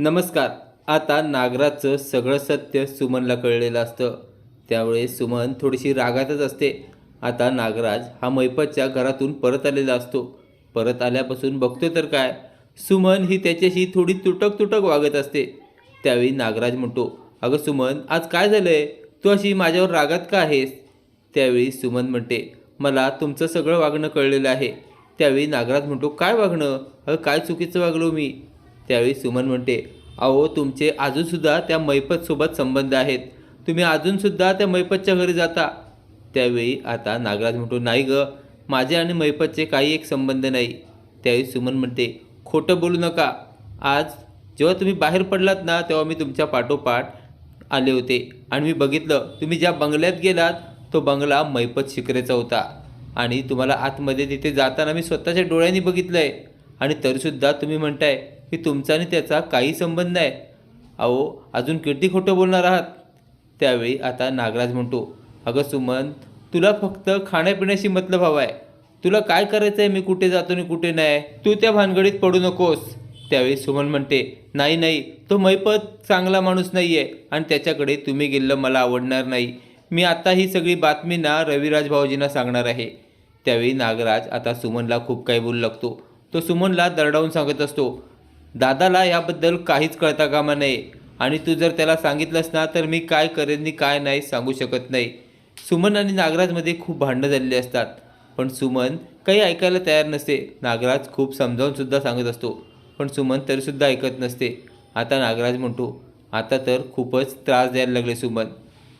नमस्कार. आता नागराजचं सगळं सत्य सुमनला कळलेलं असतं. त्यामुळे सुमन थोडीशी रागातच असते. आता नागराज हा मैपतच्या घरातून परत आलेला असतो. परत आल्यापासून बघतो तर काय? सुमन ही त्याच्याशी थोडी तुटक तुटक वागत असते. त्यावेळी नागराज म्हणतो अगं सुमन आज काय झालं आहे तू अशी माझ्यावर रागात का आहेस? त्यावेळी सुमन म्हणते मला तुमचं सगळं वागणं कळलेलं आहे. त्यावेळी नागराज म्हणतो काय वागणं? अगं काय चुकीचं वागलो मी? त्यावेळी सुमन म्हणते अहो तुमचे अजूनसुद्धा त्या मैपतसोबत संबंध आहेत. तुम्ही अजूनसुद्धा त्या मैपतच्या घरी जाता. त्यावेळी आता नागराज म्हणतो नाही ग माझे आणि मैपतचे काही एक संबंध नाही. त्यावेळी सुमन म्हणते खोटं बोलू नका. आज जेव्हा तुम्ही बाहेर पडलात ना तेव्हा मी तुमच्या पाठोपाठ आले होते. आणि मी बघितलं तुम्ही ज्या बंगल्यात गेलात तो बंगला मैपत शिकरेचा होता. आणि तुम्हाला आतमध्ये तिथे जाताना मी स्वतःच्या डोळ्यांनी बघितलं आहे आणि तरीसुद्धा तुम्ही म्हणताय की तुमचा आणि त्याचा काही संबंध नाही अहो अजून किती खोटं बोलणार आहात? त्यावेळी आता नागराज म्हणतो अगं सुमन तुला फक्त खाण्यापिण्याशी मतलब हवा आहे. तुला काय करायचं आहे मी कुठे जातो आणि कुठे नाही? तू त्या भानगडीत पडू नकोस. त्यावेळी सुमन म्हणते नाही नाही तो मैपत चांगला माणूस नाही आहे आणि त्याच्याकडे तुम्ही गेलेलं मला आवडणार नाही. मी आता ही सगळी बातमी ना रविराज भाऊजींना सांगणार आहे. त्यावेळी नागराज आता सुमनला खूप काही बोलू लागतो. तो सुमनला दरडावून सांगत असतो दादाला याबद्दल काहीच कळता कामा नये. आणि तू जर त्याला सांगितलंस ना तर मी काय करेन आणि काय नाही सांगू शकत नाही. सुमन आणि नागराजमध्ये खूप भांडणं झालेली असतात. पण सुमन काही ऐकायला तयार नसते. नागराज खूप समजावूनसुद्धा सांगत असतो. पण सुमन तरीसुद्धा ऐकत नसते. आता नागराज म्हणतो आता तर खूपच त्रास द्यायला लागले सुमन.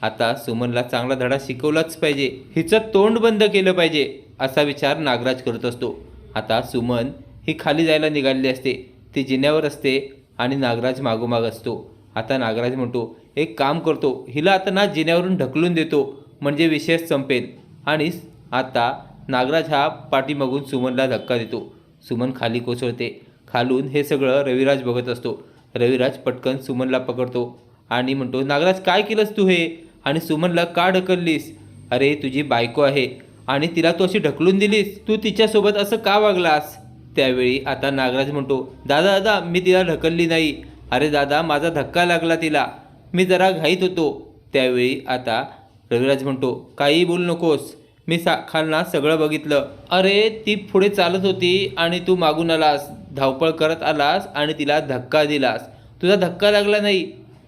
आता सुमनला चांगला धडा शिकवलाच पाहिजे. हिचं तोंड बंद केलं पाहिजे असा विचार नागराज करत असतो. आता सुमन ही खाली जायला निघालेली असते. ती जिन्यावर असते आणि नागराज मागोमाग असतो. आता नागराज म्हणतो एक काम करतो हिला आता ना जिन्यावरून ढकलून देतो म्हणजे विषय संपेल. आणि आता नागराज हा पाठीमागून सुमनला धक्का देतो. सुमन खाली कोसळते. खालून हे सगळं रविराज बघत असतो. रविराज पटकन सुमनला पकडतो आणि म्हणतो नागराज काय केलंस तू हे? आणि सुमनला का ढकललीस? अरे तुझी बायको आहे आणि तिला तू अशी ढकलून दिलीस? तू तिच्यासोबत असं का वागलास? त्यावेळी आता नागराज म्हणतो दादा दादा मी तिला ढकलली नाही. अरे दादा माझा धक्का लागला तिला. मी जरा घाईत होतो. त्यावेळी आता रविराज म्हणतो काही बोलू नकोस. मी सा खालना सगळं बघितलं. अरे ती पुढे चालत होती आणि तू मागून आलास. धावपळ करत आलास आणि तिला धक्का दिलास. तुझा धक्का लागला नाही.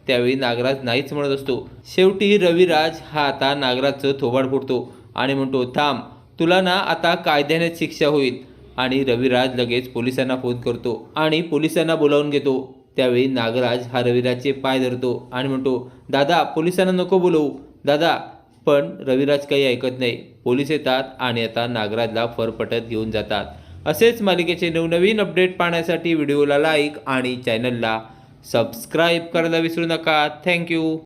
त्यावेळी नागराज नाहीच म्हणत असतो. शेवटी रविराज हा आता नागराजचं थोबाड फुटतो आणि म्हणतो थांब. तुला ना आता कायद्याने शिक्षा होईल. आणि रविराज लगेच पोलिसांना फोन करतो आणि पोलिसांना बोलावून घेतो. त्यावेळी नागराज हा रविराजचे पाय धरतो आणि म्हणतो दादा पोलिसांना नको बोलवू. दादा पण रविराज काही ऐकत नाही. पोलीस येतात आणि आता नागराजला फरफटत घेऊन जातात. असेच मालिकेचे नवनवीन अपडेट पाहण्यासाठी व्हिडिओला लाईक आणि चॅनलला सबस्क्राईब करायला विसरू नका. थँक्यू